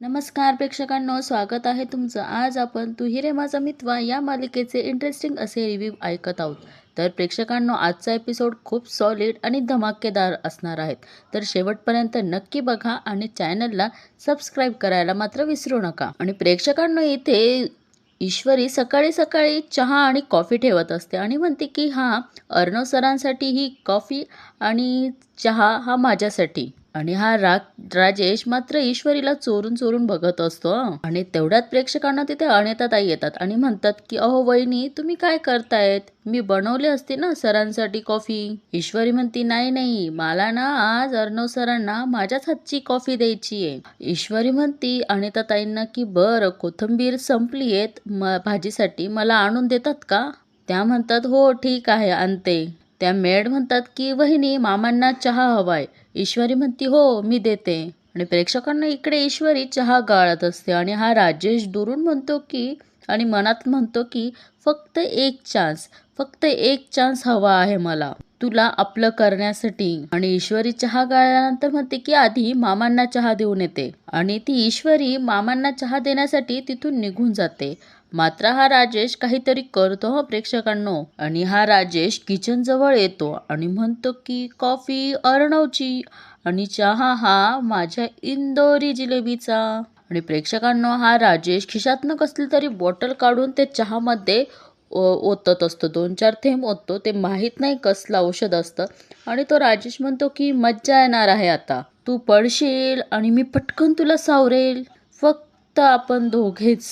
नमस्कार प्रेक्षकांनो स्वागत आहे तुमचं. आज आपण तू माझा मित्वा या मालिकेचे इंटरेस्टिंग असे रिव्ह्यू ऐकत आहोत. तर प्रेक्षकांनो आजचा एपिसोड खूप सॉलिड आणि धमाकेदार असणार आहेत तर शेवटपर्यंत नक्की बघा आणि चॅनलला सबस्क्राईब करायला मात्र विसरू नका. आणि प्रेक्षकांनो इथे ईश्वरी सकाळी सकाळी चहा आणि कॉफी ठेवत असते आणि म्हणते की हां अर्णव सरांसाठी ही कॉफी आणि चहा हा माझ्यासाठी. आणि हा राग राजेश मात्र ईश्वरीला चोरून चोरून बघत असतो आणि तेवढ्यात प्रेक्षकांना तिथे अनिताताई येतात आणि म्हणतात की अहो वहिनी तुम्ही काय करतायत? मी बनवले असते ना सरांसाठी कॉफी. ईश्वरी म्हणती नाही नाही मला ना आज अर्णव सरांना माझ्याच हातची कॉफी द्यायची आहे. ईश्वरी म्हणती अनिताताईंना की बरं कोथिंबीर संपली आहेत म भाजीसाठी मला आणून देतात का? त्या म्हणतात हो ठीक आहे आणते. त्या मेड म्हणतात की वहिनी मामांना चहा हवाय. ईश्वरी म्हणती हो मी देते. आणि प्रेक्षकांना इकडे ईश्वरी चहा गाळत असते आणि हा राजेश दुरून म्हणतो की आणि मनात म्हणतो की फक्त एक चान्स फक्त एक चान्स हवा आहे मला तुला आपलं करण्यासाठी. आणि ईश्वरी चहा गाळल्यानंतर म्हणते की आधी मामांना चहा देऊन येते. आणि ती ईश्वरी मामांना चहा देण्यासाठी तिथून निघून जाते. मात्र हा राजेश काहीतरी करतो हो प्रेक्षकांनो. आणि हा राजेश किचन जवळ येतो आणि म्हणतो की कॉफी अर्णवची आणि चहा हा माझ्या इंदोरी जिलेबीचा. आणि प्रेक्षकांनो हा राजेश खिशातनं कसली तरी बॉटल काढून ते चहामध्ये ओतत असतो. दोन चार थेंब ओततो. ते माहीत नाही कसलं औषध असतं. आणि तो राजेश म्हणतो की मज्जा येणार आहे आता. तू पडशील आणि मी पटकन तुला सावरेल. फक्त आपण दोघेच.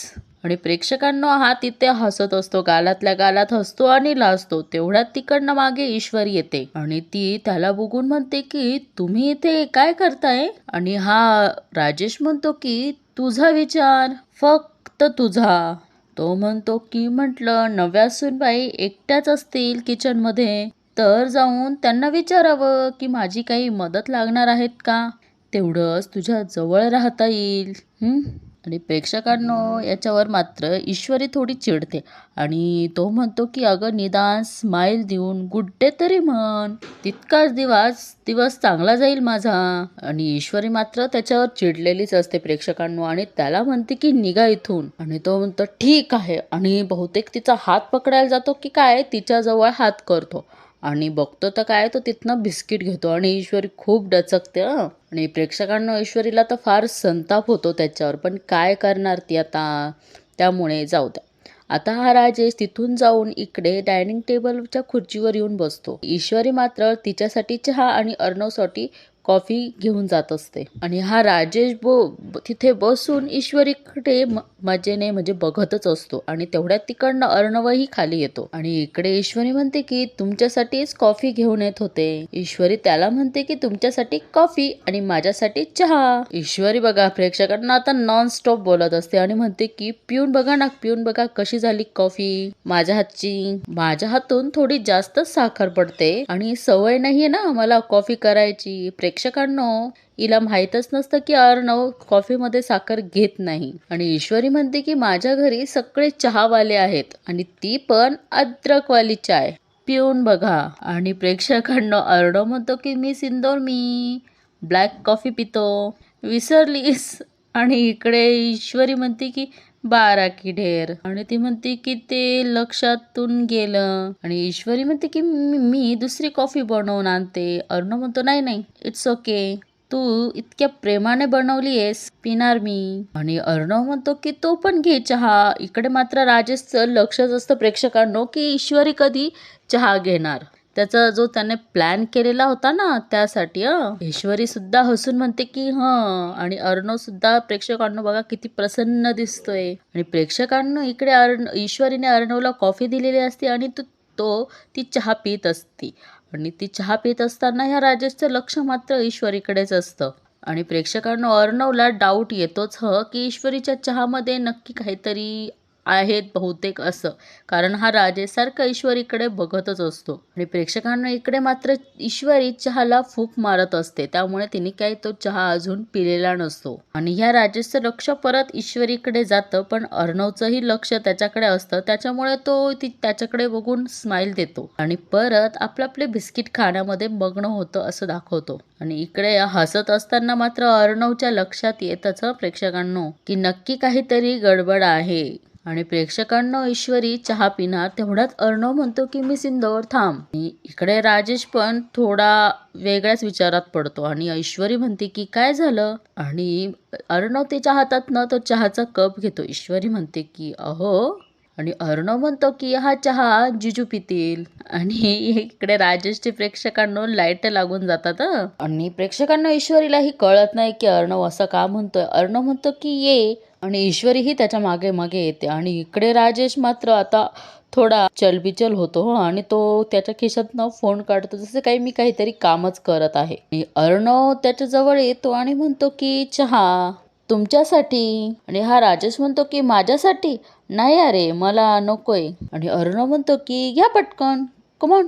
आणि प्रेक्षकांना हा तिथे हसत असतो गालातल्या गालात हसतो आणि लाजतो तेवढ्यात तिकडनं मागे ईश्वर येते. आणि ती त्याला बघून म्हणते की तुम्ही इथे काय करताय? आणि हा राजेश म्हणतो की तुझा विचार फक्त तुझा. तो म्हणतो की म्हटलं नव्या सुनबाई एकट्याच असतील किचनमध्ये तर जाऊन त्यांना विचारावं की माझी काही मदत लागणार आहेत का? तेवढंच तुझ्या जवळ राहता येईल. हम्म आणि प्रेक्षकांनो याच्यावर मात्र ईश्वरी थोडी चिडते आणि तो म्हणतो की अगं निदान स्माईल देऊन गुड डे तरी म्हण. तितकाच दिवस दिवस चांगला जाईल माझा. आणि ईश्वरी मात्र त्याच्यावर चिडलेलीच असते प्रेक्षकांनो आणि त्याला म्हणते की निघा इथून. आणि तो म्हणतो ठीक आहे. आणि बहुतेक तिचा हात पकडायला जातो की काय तिच्याजवळ हात करतो. आणि बघतो तर काय तो तिथनं बिस्किट घेतो आणि ईश्वरी खूप डचकते आणि प्रेक्षकांना ईश्वरीला तर फार संताप होतो त्याच्यावर पण काय करणार ती आता? त्यामुळे जाऊ द्या. आता हा राजेश तिथून जाऊन इकडे डायनिंग टेबलच्या खुर्चीवर येऊन बसतो. ईश्वरी मात्र तिच्यासाठी चहा आणि अर्णवसाठी कॉफी घेऊन जात असते. आणि हा राजेश बो तिथे बसून ईश्वरीकडे म- मजेने म्हणजे बघतच असतो. आणि तेवढ्यात तिकडनं अर्णवही खाली येतो. आणि इकडे ईश्वरी म्हणते की तुमच्यासाठीच कॉफी घेऊन येत होते. ईश्वरी त्याला म्हणते की तुमच्यासाठी कॉफी आणि माझ्यासाठी चहा. ईश्वरी बघा प्रेक्षकांना आता नॉन स्टॉप बोलत असते आणि म्हणते की पिऊन बघा ना पिऊन बघा कशी झाली कॉफी. माझ्या हातची माझ्या हातून थोडी जास्त साखर पडते आणि सवय नाहीये ना मला कॉफी करायची. प्रेक्षकांनो हिला माहीतच नसतं की अर्णव कॉफीमध्ये साखर घेत नाही. आणि ईश्वरी म्हणते की माझ्या घरी सगळे चहावाले आहेत आणि ती पण अद्रकवाली चाय. पिऊन बघा. आणि प्रेक्षकांनो अर्णव म्हणतो की मी सिंदोर मी ब्लॅक कॉफी पितो. विसरलीस. आणि इकडे ईश्वरी म्हणते की बारा की ढेर. आणि ती म्हणते की ते लक्षातून गेलं. आणि ईश्वरी म्हणते की मी दुसरी कॉफी बनवून आणते. अर्णव म्हणतो नाही नाही इट्स ओके तू इतक्या प्रेमाने बनवली आहेस पिणार मी. आणि अर्णव म्हणतो की तो पण घे चहा. इकडे मात्र राजेशचं लक्षच असतं प्रेक्षकांनो की ईश्वरी कधी चहा घेणार. त्याचा जो त्याने प्लॅन केलेला होता ना त्यासाठी ईश्वरी सुद्धा हसून म्हणते की हं. आणि अर्णव सुद्धा प्रेक्षकांना बघा किती प्रसन्न दिसतोय. आणि प्रेक्षकांना इकडे अर्ण ईश्वरीने अर्णवला कॉफी दिलेली असते आणि तो तो ती चहा पित असती. आणि ती चहा पित असताना ह्या राजेशचं लक्ष मात्र ईश्वरीकडेच असतं. आणि प्रेक्षकांना अर्णवला डाऊट येतोच ह की ईश्वरीच्या चहामध्ये नक्की काहीतरी आहेत बहुतेक असं. कारण हा राजेसारखा ईश्वरीकडे बघतच असतो. आणि प्रेक्षकांना इकडे मात्र ईश्वरी चहाला फूक मारत असते. त्यामुळे तिने काही तो चहा अजून पिलेला नसतो. आणि ह्या राजेशचं लक्ष परत ईश्वरीकडे जातं. पण अर्णवचंही लक्ष त्याच्याकडे असतं. त्याच्यामुळे तो ती त्याच्याकडे बघून स्माईल देतो. आणि परत आपलं आपले बिस्किट खाण्यामध्ये मग्न होतं असं दाखवतो. आणि इकडे हसत असताना मात्र अर्णवच्या लक्षात येतच प्रेक्षकांनो की नक्की काहीतरी गडबड आहे. आणि प्रेक्षकांना ईश्वरी चहा पिणार तेवढ्यात अर्णव म्हणतो की मी सिंदोर थांब. इकडे राजेश पण थोडा वेगळ्याच विचारात पडतो आणि ईश्वरी म्हणते की काय झालं? आणि अर्णव तिच्या हातात ना तो चहाचा कप घेतो. ईश्वरी म्हणते की अहो. आणि अर्णव म्हणतो की हा चहा जिजू पितील. आणि इकडे राजेशचे प्रेक्षकांना लाइट लागून जातात आणि प्रेक्षकांना ईश्वरीलाही कळत नाही की अर्णव असं का म्हणतोय. अर्णव म्हणतो की ये आणि ईश्वरीही त्याच्यामागे मागे येते. आणि इकडे राजेश मात्र आता थोडा चलबिचल होतो आणि तो त्याच्या खिशातनं फोन काढतो. जसं काही मी काहीतरी कामच करत आहे. आणि अर्णव त्याच्याजवळ येतो आणि म्हणतो की चहा तुमच्यासाठी? आणि हा राजेश म्हणतो की माझ्यासाठी? नाही अरे मला नकोय. आणि अर्णव म्हणतो की घ्या पटकन कमॉन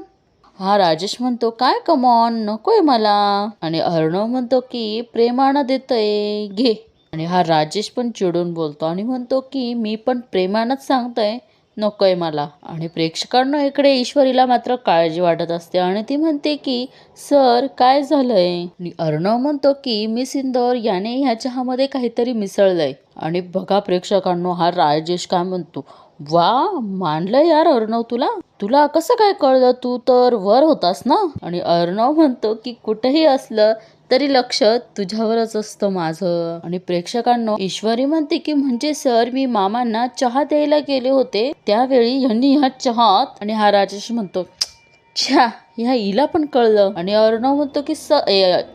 हा राजेश म्हणतो काय कमॉन नकोय मला. आणि अर्णव म्हणतो की प्रेमानं देतोय घे. आणि हा राजेश पण चिडून बोलतो आणि म्हणतो की मी पण प्रेमानंच सांगतोय. नकोय मला. आणि प्रेक्षकांना इकडे ईश्वरीला मात्र काळजी वाटत असते आणि ती म्हणते की सर काय झालंय? आणि अर्णव म्हणतो की मिस इंदोर याने ह्या चहामध्ये काहीतरी मिसळलंय. आणि बघा प्रेक्षकांनो हा राजेश काय म्हणतो वा मानलं यार अर्णव तुला. तुला कसं काय कळलं? तू तर वर होतास ना? आणि अर्णव म्हणतो की कुठेही असलं तरी लक्ष तुझ्यावरच असतं माझं. आणि प्रेक्षकांना ईश्वरी म्हणते की म्हणजे सर मी मामांना चहा द्यायला गेले होते. त्यावेळी ह्यांनी ह्या चहात आणि हा राजेश म्हणतो छा ह्या हिला पण कळलं. आणि अर्णव म्हणतो की स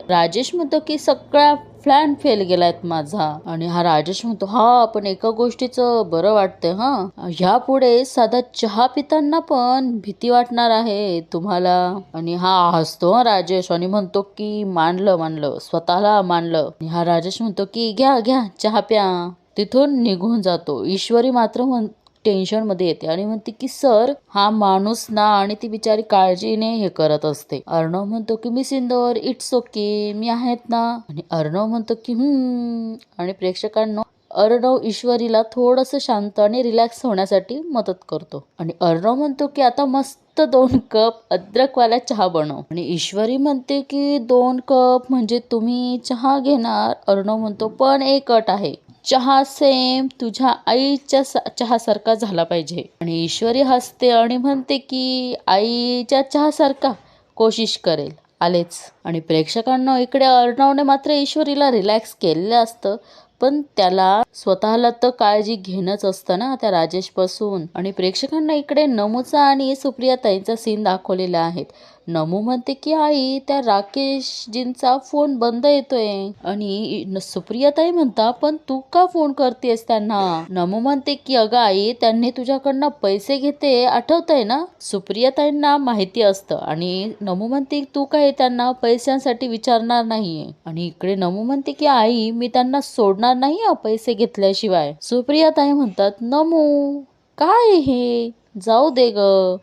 राजेश म्हणतो की सगळ्या प्लॅन फेल गेलायत माझा. आणि हा राजेश म्हणतो हा पण एका गोष्टीचं बरं वाटतंय हा. ह्या पुढे साधा चहा पिताना पण भीती वाटणार आहे तुम्हाला. आणि हा हसतो राजेश. आणि म्हणतो की मानलं मानलं. स्वतःला मानलं. आणि हा राजेश म्हणतो की घ्या घ्या चहा प्या. तिथून निघून जातो. ईश्वरी मात्र म्हण टेन्शनमध्ये येते आणि म्हणते की सर हा माणूस ना आणि ती बिचारी काळजीने हे करत असते. अर्णव म्हणतो की मी सिंदोर इट्स ओके मी आहेत ना. आणि अर्णव म्हणतो की हम्म. आणि प्रेक्षकांना अर्णव ईश्वरीला थोडंसं शांत आणि रिलॅक्स होण्यासाठी मदत करतो. आणि अर्णव म्हणतो की आता मस्त दोन कप अद्रकवाला चहा बनव. आणि ईश्वरी म्हणते की दोन कप म्हणजे तुम्ही चहा घेणार? अर्णव म्हणतो पण एक अट आहे. चहा सेम तुझ्या आईच्या चहासारखा झाला पाहिजे. आणि ईश्वरी हसते आणि म्हणते की आईच्या चहासारखा कोशिश करेल. आलेच. आणि प्रेक्षकांना इकडे अर्णवने मात्र ईश्वरीला रिलॅक्स केलेलं असतं. पण त्याला स्वतःला तर काळजी घेणंच असतं ना त्या राजेशपासून. आणि प्रेक्षकांना इकडे नमूचा आणि सुप्रिया ताईंचा सीन दाखवलेला आहेत नमू म्हणते की आई त्या राकेशजींचा फोन बंद येतोय. आणि सुप्रियाताई म्हणता पण तू का फोन करतेस त्यांना? नमू म्हणते की अगं आई त्यांनी तुझ्याकडनं पैसे घेते आठवतंय ना? सुप्रियाताईंना माहिती असतं. आणि नमू म्हणते तू काय त्यांना पैशांसाठी विचारणार नाहीये. आणि इकडे नमू म्हणते की आई मी त्यांना सोडणार नाही पैसे घेतल्याशिवाय. सुप्रियाताई म्हणतात नमू. काय हे? जाऊ दे ग.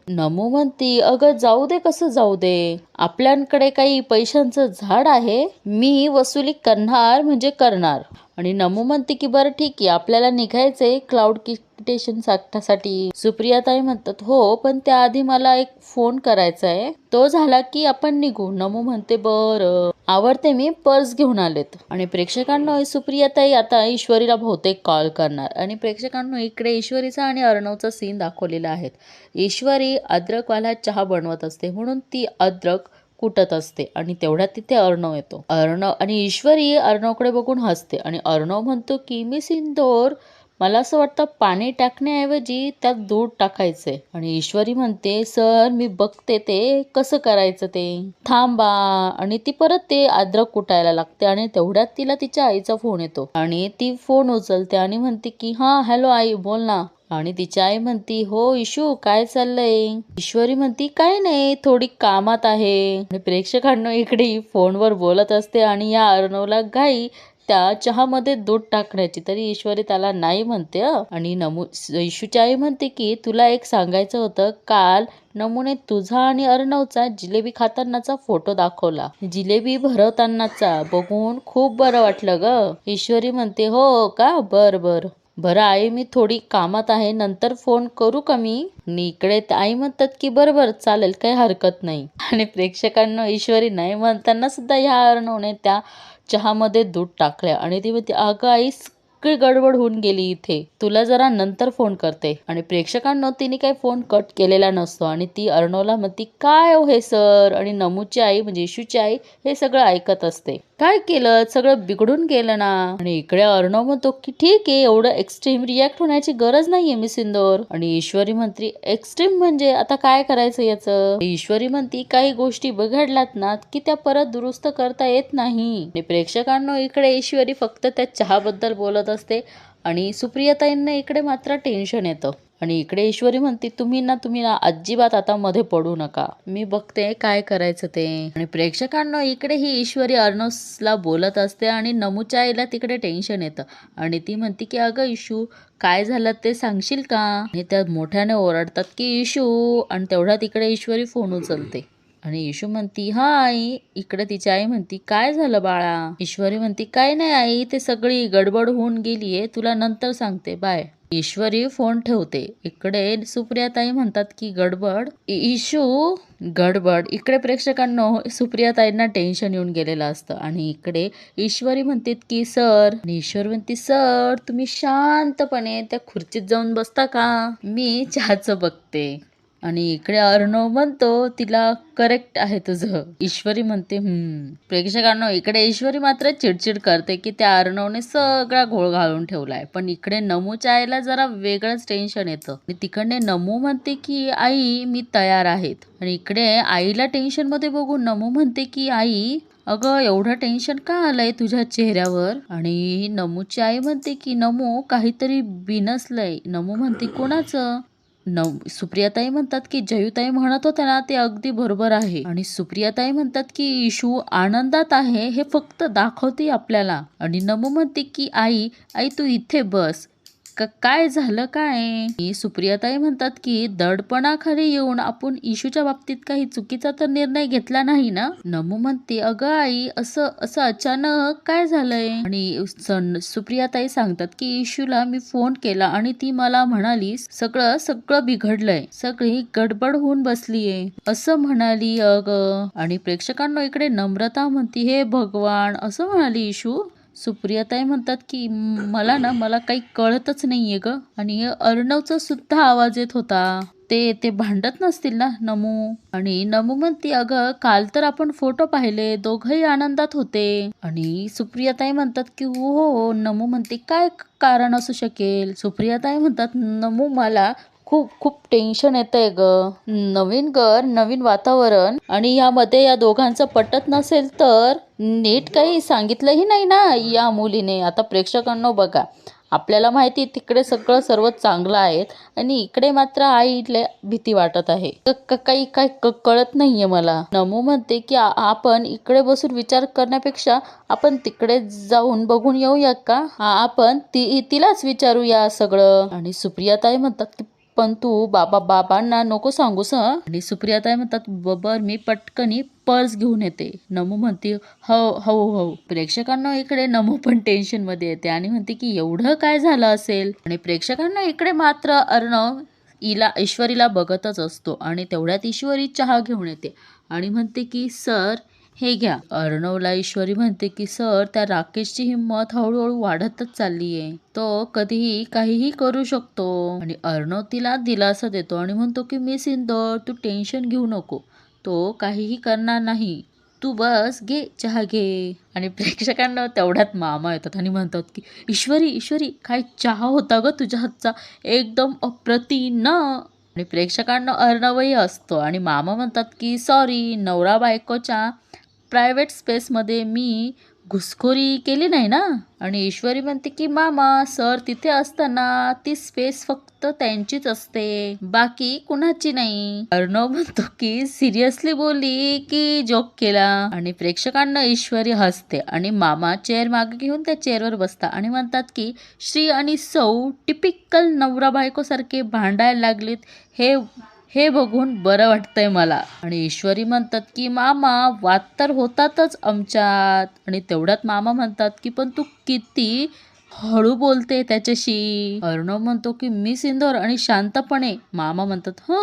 नमू म्हणती अगं जाऊ दे कसं जाऊ दे? आपल्याकडे काही पैशांचं झाड आहे मी वसुली करणार म्हणजे करणार. आणि नमू म्हणते की बरं ठीक आहे आपल्याला निघायचंय क्लाउड रेप्युटेशन साठण्यासाठी सुप्रियाताई म्हणतात हो पण त्याआधी मला एक फोन करायचा आहे तो झाला की आपण निघू. नमू म्हणते बरं. आवडते मी पर्स घेऊन आलेत. आणि प्रेक्षकांना सुप्रियाताई आता ईश्वरीला बहुतेक कॉल करणार. आणि प्रेक्षकांना इकडे ईश्वरीचा आणि अर्णवचा सीन दाखवलेला आहेत ईश्वरी अद्रकवाला चहा बनवत असते म्हणून ती अद्रक कुटत असते आणि तेवढ्यात तिथे अर्णव येतो. अर्णव आणि ईश्वरी अर्णवकडे बघून हसते आणि अर्णव म्हणतो की मी सिंदोर मला असं वाटतं पाणी टाकण्याऐवजी त्यात दूध टाकायचंय आणि ईश्वरी म्हणते सर मी बघते ते कसं करायचं ते. थांबा. आणि ती परत ते अद्रक कुटायला लागते आणि तेवढ्यात तिला तिच्या आईचा फोन येतो. आणि ती फोन उचलते आणि म्हणते की हा हॅलो आई बोल ना. आणि तिची आई म्हणती हो इशू काय चाललंय? ईश्वरी म्हणती काय नाही थोडी कामात आहे. आणि प्रेक्षकांना इकडे फोनवर बोलत असते आणि या अर्णवला घाई त्या चहामध्ये दूध टाकण्याची. तरी ईश्वरी त्याला नाही म्हणते आणि नमू ईशूची आई म्हणते की तुला एक सांगायचं होतं काल नमुने तुझा आणि अर्णवचा जिलेबी खातानाचा फोटो दाखवला. जिलेबी भरवतानाचा बघून खूप बरं वाटलं ग. ईश्वरी म्हणते हो, हो का? बर बर. बरं आई मी थोडी कामात आहे नंतर फोन करू का मी? इकडे आई म्हणतात की बरं बरं चालेल काही हरकत नाही. आणि प्रेक्षकांना ईश्वरी नाही म्हणताना सुद्धा ह्या अर्णवने त्या चहामध्ये दूध टाकल्या आणि ती म्हणते अगं आईस सगळी गडबड होऊन गेली इथे. तुला जरा नंतर फोन करते. आणि प्रेक्षकांना तिने काही फोन कट केलेला नसतो. आणि ती अर्णवला म्हणती काय हो हे सर? आणि नमूची आई म्हणजे येशूची आई हे सगळं ऐकत असते. काय केलं? सगळं बिघडून गेलं ना? आणि इकडे अर्णव म्हणतो की ठीक आहे एवढं एक्स्ट्रीम रिॲक्ट होण्याची गरज नाहीये मिस सिंदोर आणि ईश्वरी मंत्री एक्स्ट्रीम म्हणजे आता काय करायचं याचं? ईश्वरी म्हणती काही गोष्टी बिघडल्यात ना की त्या परत दुरुस्त करता येत नाही. प्रेक्षकांनो प्रेक्षकांना इकडे ईश्वरी फक्त त्या चहाबद्दल बोलत असते. आणि सुप्रियाताईंना इकडे मात्र टेन्शन येतं. आणि इकडे ईश्वरी म्हणते तुम्ही ना तुम्ही ना अजिबात आता मध्ये पडू नका. मी बघते काय करायचं ते. आणि प्रेक्षकांना इकडे ही ईश्वरी अर्नवला बोलत असते आणि नमूच्या आईला तिकडे टेन्शन येतं. आणि ती म्हणते की अगं इशू काय झालं ते सांगशील का? आणि त्या मोठ्याने ओरडतात की इशू आणि तेवढा तिकडे ईश्वरी फोन उचलते. आणि इशू म्हणती हा आई इकडे तिची आई म्हणती काय झालं बाळा? ईश्वरी म्हणती काय नाही आई ते सगळी गडबड होऊन गेलीये तुला नंतर सांगते बाय. ईश्वरी फोन ठेवते इकडे सुप्रियाताई म्हणतात की गडबड. इशू गडबड. इकडे प्रेक्षकांना सुप्रियाताईंना टेन्शन येऊन गेलेलं असतं. आणि इकडे ईश्वरी म्हणतात की सर. ईश्वर म्हणते सर तुम्ही शांतपणे त्या खुर्चीत जाऊन बसता का? मी चहाचं बघते. आणि इकडे अर्णव म्हणतो तिला करेक्ट आहे तुझं. ईश्वरी म्हणते हम्म. प्रेक्षकांनो इकडे ईश्वरी मात्र चिडचिड करते की त्या अर्णवने सगळा घोळ घालून ठेवलाय. पण इकडे नमूच्या आईला जरा वेगळंच टेन्शन येतं. आणि तिकडने नमू म्हणते की आई मी तयार आहेत. आणि इकडे आईला टेन्शनमध्ये बघून नमू म्हणते की आई अगं एवढं टेन्शन का आलंय तुझ्या चेहऱ्यावर? आणि नमूची आई म्हणते की नमू काहीतरी बिनसलंय. नमू म्हणते कोणाचं? नव सुप्रियाताई म्हणतात की जयुताई म्हणत होत्या ना ते अगदी बरोबर आहे. आणि सुप्रियाताई म्हणतात की इशू आनंदात आहे हे फक्त दाखवते आपल्याला. आणि नमू म्हणते की आई आई तू इथे बस. काय झालं काय? सुप्रियाताई म्हणतात की दडपणाखाली येऊन आपण इशूच्या बाबतीत काही चुकीचा तर निर्णय घेतला नाही ना? नमू म्हणते अगं आई असं असं अचानक काय झालंय? आणि सुप्रियाताई सांगतात की इशूला मी फोन केला आणि ती मला म्हणाली सगळं सगळं बिघडलंय. सगळी गडबड होऊन बसलीये. असं म्हणाली अग. आणि प्रेक्षकांना इकडे नम्रता म्हणती हे भगवान असं म्हणाली इशू सुप्रियाताई म्हणतात की मला ना मला काही कळतच नाहीये ग. आणि अर्णवचा सुद्धा आवाज येत होता. ते ते भांडत नसतील ना नमू? आणि नमू म्हणते अगं काल तर आपण फोटो पाहिले दोघही आनंदात होते. आणि सुप्रियाताई म्हणतात की हो हो नमू म्हणते काय कारण असू शकेल? सुप्रियाताई म्हणतात नमू मला खूप खूप टेन्शन येतंय ग. नवीन घर नवीन वातावरण आणि यामध्ये या दोघांचं पटत नसेल तर नीट काही सांगितलंही नाही ना या मुलीने. आता प्रेक्षकांना बघा आपल्याला माहिती तिकडे सगळं सर्व चांगलं आहे आणि इकडे मात्र आईला भीती वाटत आहे. काही काही कळत नाहीये मला. नमू म्हणते की आपण इकडे बसून विचार करण्यापेक्षा आपण तिकडे जाऊन बघून येऊया का? आपण ती तिलाच विचारूया सगळं. आणि सुप्रियाताई म्हणतात की पण तू बाबा बाबांना नको सांगूस हं. आणि सुप्रियाताई म्हणतात बबर मी पटकनी पर्स घेऊन येते. नमू म्हणते हो हो हो. प्रेक्षकांना इकडे नमू पण टेन्शनमध्ये येते आणि म्हणते की एवढं काय झालं असेल? आणि प्रेक्षकांना इकडे मात्र अर्णव इला ईश्वरीला बघतच असतो आणि तेवढ्यात ईश्वरी चहा घेऊन येते आणि म्हणते की सर हे घ्या. अर्णवला ईश्वरी म्हणते की सर त्या राकेशची हिंमत हळूहळू वाढतच चालली आहे तो कधीही काहीही करू शकतो. आणि अर्णव तिला दिलासा देतो आणि म्हणतो की मिस इंदोर तू टेन्शन घेऊ नको. तो काहीही करणार नाही. तू बस घे चहा घे. आणि प्रेक्षकांना तेवढ्यात मामा येतात आणि म्हणतात की ईश्वरी ईश्वरी काय चहा होता ग तुझ्या हातचा? एकदम अप्रतिम. आणि प्रेक्षकांना अर्णवही असतो आणि मामा म्हणतात की सॉरी नवरा बायकोच्या प्रायव्हेट स्पेसमध्ये मी घुसखोरी केली नाही ना? आणि ईश्वरी म्हणते की मामा सर तिथे असताना ती स्पेस फक्त त्यांचीच असते. बाकी कुणाची नाही. अर्णव म्हणतो की सिरियसली बोलली की जोक केला. आणि प्रेक्षकांना ईश्वरी हसते आणि मामा चेअर मागे घेऊन त्या चेअरवर बसता आणि म्हणतात की श्री आणि सौ टिपिकल नवरा बायको सारखे भांडायला लागलीत. हे हे बघून बरं वाटतंय मला. आणि ईश्वरी म्हणतात की मामा वाद तर होतातच आमच्यात. आणि तेवढ्यात मामा म्हणतात की पण तू किती हळू बोलते त्याच्याशी. अर्णव म्हणतो की मी सिंदोर आणि शांतपणे. मामा म्हणतात ह.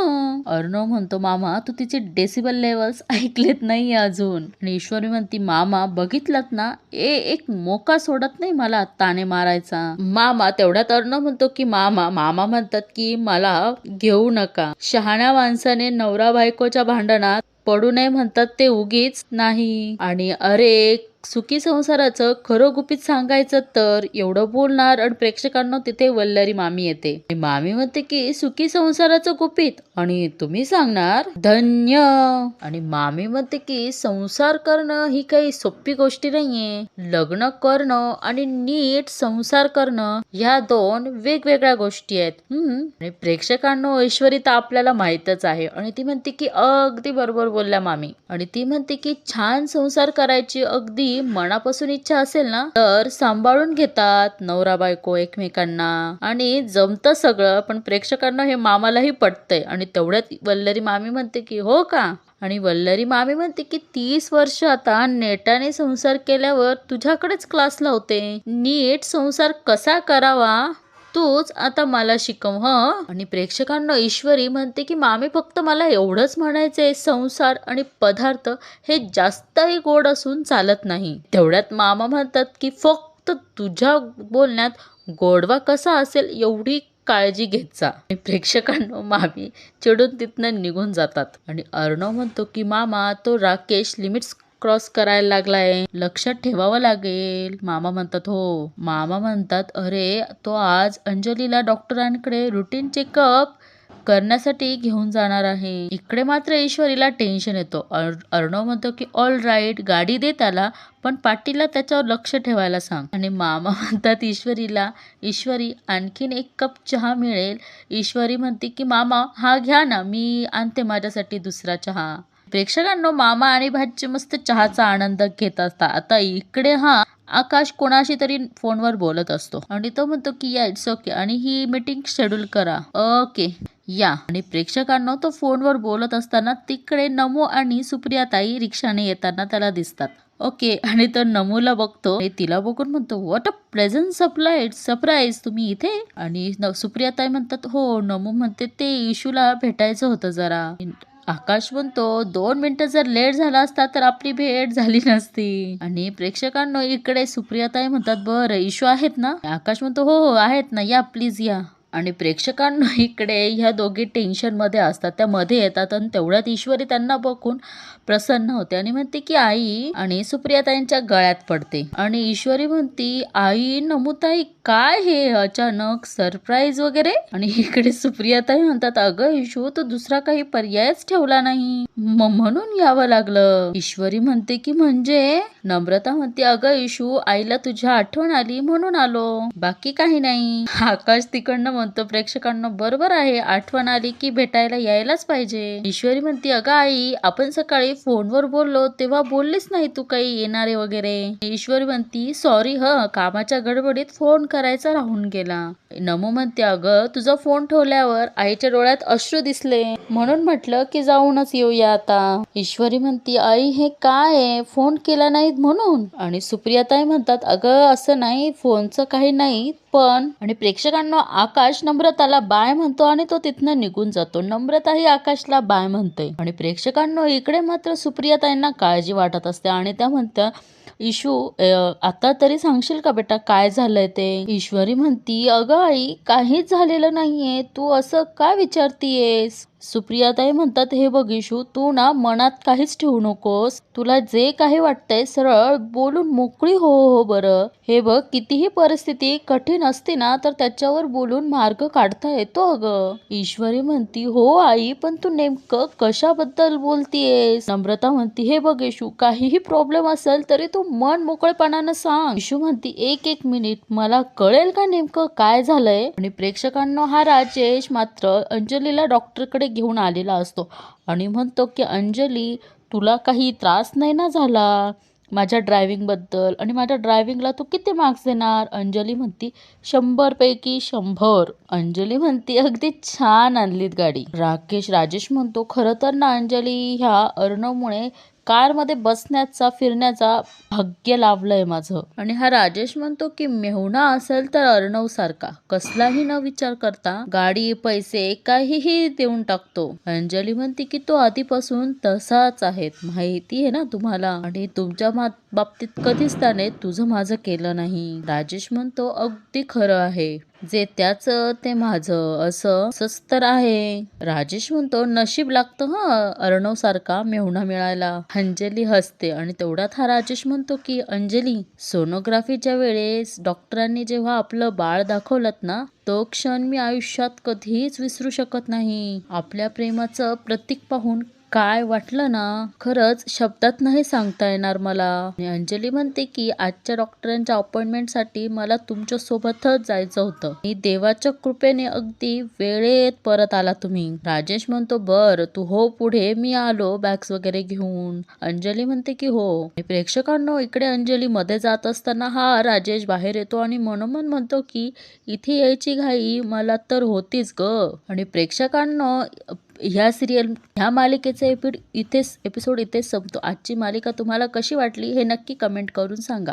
अर्णव म्हणतो मामा तू तिचे डेसिबल लेवल्स ऐकलेत नाही अजून. आणि ईश्वरी म्हणती मामा बघितलात ना ए एक मोका सोडत नाही मला ताने मारायचा. मामा तेवढ्यात अर्णव म्हणतो की मामा मामा म्हणतात की मला घेऊ नका. शहाण्या माणसाने नवरा बायकोच्या भांडणात पडू नये म्हणतात ते उगीच नाही. आणि अरे सुखी संसाराचं खरं गुपित सांगायचं तर एवढं बोलणार आणि प्रेक्षकांना तिथे वल्लरी मामी येते. मामी म्हणते की सुखी संसाराचं गुपित आणि तुम्ही सांगणार? धन्य. आणि मामी म्हणते की संसार करणं ही काही सोपी गोष्टी नाहीये. लग्न करणं आणि नीट संसार करणं ह्या दोन वेगवेगळ्या गोष्टी आहेत. हम्म. आणि प्रेक्षकांना ऐश्वरी तर आपल्याला माहितच आहे. आणि ती म्हणते की अगदी बरोबर बोलल्या मामी. आणि ती म्हणते की छान संसार करायची अगदी मनापासून इच्छा असेल ना तर सांभाळून घेतात नवरा बायको एकमेकांना. आणि जमतं सगळं पण प्रेक्षकांना हे मामालाही पटतंय. आणि तेवढ्यात वल्लरी मामी म्हणते की हो का? आणि वल्लरी मामी म्हणते की तीस वर्ष आता नेटाने संसार केल्यावर तुझ्याकडेच क्लास लावते. नीट संसार कसा करावा? तूच आता मला शिकव ह? आणि प्रेक्षकांना ईश्वरी म्हणते की मामी फक्त मला एवढंच म्हणायचंय संसार आणि पदार्थ हे जास्तही गोड असून चालत नाही. तेवढ्यात मामा म्हणतात की फक्त तुझ्या बोलण्यात गोडवा कसा असेल एवढी काळजी घेत जा. आणि प्रेक्षकांना मामी चिडून तिथनं निघून जातात. आणि अर्णव म्हणतो की मामा तो राकेश लिमिट्स क्रॉस करायला लागलाय. लक्षात ठेवावं लागेल. मामा म्हणतात हो. मामा म्हणतात अरे तो आज अंजलीला डॉक्टरांकडे रुटीन चेकअप करण्यासाठी घेऊन जाणार आहे. इकडे मात्र ईश्वरीला टेन्शन येतो. अर्णव म्हणतो की ऑल राईट गाडी दे त्याला पण पाटीलला त्याच्यावर लक्ष ठेवायला सांग. आणि मामा म्हणतात ईश्वरीला ईश्वरी आणखीन एक कप चहा मिळेल. ईश्वरी म्हणते की मामा हा घ्या ना मी आणते माझ्यासाठी दुसरा चहा. प्रेक्षकांनो मामा आणि भाची मस्त चहाचा आनंद घेत असता आता इकडे हा आकाश कोणाशी तरी फोनवर बोलत असतो. आणि तो म्हणतो की या इट्स ओके आणि ही मीटिंग शेड्यूल करा. ओके या. आणि प्रेक्षकांना तो फोनवर बोलत असताना तिकडे नमो आणि सुप्रियाताई रिक्षाने येताना त्याला दिसतात. ओके आणि तर नमूला बघतो. तिला बघून म्हणतो what a pleasant surprised surprise तुम्ही इथे? आणि सुप्रियाताई म्हणतात हो नमू म्हणते ते इशूला भेटायचं होतं जरा. आकाश म्हणतो दोन मिनिटं जर लेट झाला असता तर आपली भेट झाली नसती. आणि प्रेक्षकांनो इकडे सुप्रियाताई म्हणतात बरं इशू आहेत ना? आकाश म्हणतो हो हो आहेत ना या प्लीज या. आणि प्रेक्षकांना इकडे ह्या दोघी टेन्शनमध्ये असतात. त्या मध्ये येतात आणि तेवढ्यात ईश्वरी त्यांना बघून प्रसन्न होते आणि म्हणते की आई आणि सुप्रियाताईंच्या गळ्यात पडते. आणि ईश्वरी म्हणती आई नमुताई काय हे? अचानक सरप्राईज वगैरे? आणि इकडे सुप्रियाताई म्हणतात अगं इशू तू दुसरा काही पर्यायच ठेवला नाही. म्हणून यावं लागलं. ईश्वरी म्हणते की म्हणजे? नम्रता म्हणते अगं इशू आईला तुझ्या आठवण आली म्हणून आलो. बाकी काही नाही. आकाश तिकडनं म्हणतो प्रेक्षकांना बरोबर आहे. आठवण आली की भेटायला यायलाच पाहिजे. ईश्वरी म्हणते अगं आई आपण सकाळी फोनवर बोललो तेव्हा बोललीच नाही तू काही येणारे वगैरे. ईश्वरी म्हणती सॉरी ह कामाच्या गडबडीत फोन करायचा राहून गेला. नमो म्हणते अगं तुझा फोन ठेवल्यावर आईच्या डोळ्यात अश्रू दिसले. म्हणून म्हटलं की जाऊनच येऊया आता. ईश्वरी म्हणती आई हे काय आहे? फोन केला नाहीत म्हणून? आणि सुप्रियाताई म्हणतात अगं असं नाही फोनचं काही नाही पण आणि प्रेक्षकांना आकाश नम्रताला बाय म्हणतो आणि तो तिथनं निघून जातो. नम्रता ही आकाशला बाय म्हणते आणि प्रेक्षकांना इकडे मात्र सुप्रियाताईंना काळजी वाटत असते आणि त्या म्हणतात इशू आता तरी सांगशील का बेटा काय झालंय ते? ईश्वरी म्हणती अगं आई काहीच झालेलं नाहीये. तू असं का विचारतीयेस? सुप्रियाताई म्हणतात हे बघ इशू तू ना मनात काहीच ठेवू नकोस. तुला जे काही वाटतंय सरळ बोलून मोकळी हो हो, हो बरं. हे बघ कितीही परिस्थिती कठीण असते ना तर त्याच्यावर बोलून मार्ग काढता येतो अगं. ईश्वरी म्हणती हो आई पण तू नेमकं कशाबद्दल बोलतीयेस? नम्रता म्हणती हे बघ येशू काहीही प्रॉब्लेम असेल तरी तू मन मोकळेपणानं सांग. इशू म्हणती एक एक मिनिट मला कळेल का नेमकं काय झालंय? आणि प्रेक्षकांना हा राजेश मात्र अंजलीला डॉक्टरकडे घेऊन आलेला असतो. आणि म्हणतो की अंजली तुला काही त्रास नाही ना झाला माझ्या ड्रायव्हिंगबद्दल आणि माझ्या ड्रायव्हिंगला तू किती मार्क्स देणार? अंजली म्हणती शंभरपैकी शंभर. अंजली म्हणती अगदी छान आणलीत गाडी. राकेश राजेश म्हणतो खरं तर ना अंजली ह्या अर्णवमुळे कारमध्ये बसण्याचा फिरण्याचा भाग्य लाभलंय माझं. आणि हा राजेश म्हणतो की मेहुणा असेल तर अर्णव सारखा. कसलाही न विचार करता गाडी पैसे काहीही देऊन टाकतो. अंजली म्हणते की तो आधीपासून तसाच आहे. माहिती आहे ना तुम्हाला? आणि तुमच्या बाबतीत कधीच त्याने तुझं माझं केलं नाही. राजेश म्हणतो अगदी खरं आहे. जे त्याचं ते माझं असं सस्तर तर आहे. राजेश म्हणतो नशीब लागतं ह अर्णव सारखा मेहुणा मिळायला. अंजली हसते आणि तेवढ्यात हा राजेश म्हणतो की अंजली सोनोग्राफीच्या वेळेस डॉक्टरांनी जेव्हा आपलं बाळ दाखवलं ना तो क्षण मी आयुष्यात कधीच विसरू शकत नाही. आपल्या प्रेमाचं प्रतीक पाहून काय वाटलं ना? खरंच शब्दात नाही सांगता येणार मला. अंजली म्हणते की आजच्या डॉक्टरांच्या अपॉइंटमेंटसाठी मला तुमच्या सोबतच जायचं होतं. मी देवाच्या कृपेने अगदी वेळेत परत आला तुम्ही. राजेश म्हणतो बर तू हो पुढे मी आलो बॅग्स वगैरे घेऊन. अंजली म्हणते की हो. आणि प्रेक्षकांनो इकडे अंजली मध्ये जात असताना हा राजेश बाहेर येतो आणि मनोमन म्हणतो की इथे यायची घाई मला तर होतीच ग. आणि प्रेक्षकांना ह्या सिरियल ह्या मालिकेचा एपिड इथेच एपिसोड इथेच संपतो. आजची मालिका तुम्हाला कशी वाटली हे नक्की कमेंट करून सांगा.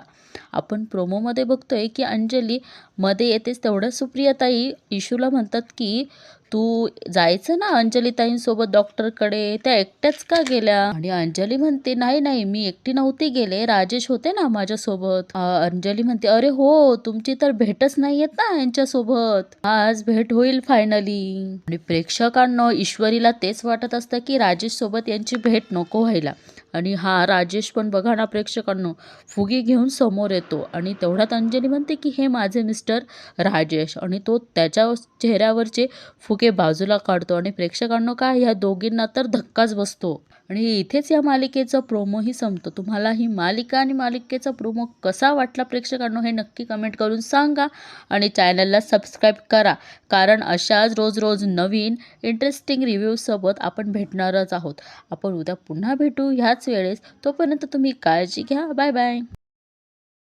आपण प्रोमोमध्ये बघतोय की अंजली मध्ये येतेच तेवढं सुप्रियाताई इशूला म्हणतात की तू जायचं ना अंजलीताईंसोबत डॉक्टरकडे त्या एकट्याच का गेल्या? आणि अंजली म्हणते नाही नाही मी एकटी नव्हती गेले. राजेश होते ना माझ्यासोबत. अंजली म्हणते अरे हो तुमची तर भेटच नाही येत ना यांच्यासोबत. आज भेट होईल फायनली आणि प्रेक्षकांना ईश्वरीला तेच वाटत असतं की राजेश सोबत यांची भेट नको व्हायला. आणि हा राजेश पण बघा ना प्रेक्षकांनो फुगी घेऊन समोर येतो आणि तेवढ्यात अंजली म्हणते की हे माझे मिस्टर राजेश. आणि तो त्याच्या चेहऱ्यावरचे फुगे बाजूला काढतो आणि प्रेक्षकांनो काय ह्या दोघींना तर धक्काच बसतो. आणि इथेच या मालिकेचा प्रोमोही संपतो. तुम्हाला ही मालिका आणि मालिकेचा प्रोमो कसा वाटला प्रेक्षकांनो हे नक्की कमेंट करून सांगा आणि चॅनलला सबस्क्राईब करा. कारण अशाच रोज रोज नवीन इंटरेस्टिंग रिव्ह्यूसोबत आपण भेटणारच आहोत. आपण उद्या पुन्हा भेटू ह्याच वेळेस. तोपर्यंत तुम्ही काळजी घ्या. Bye bye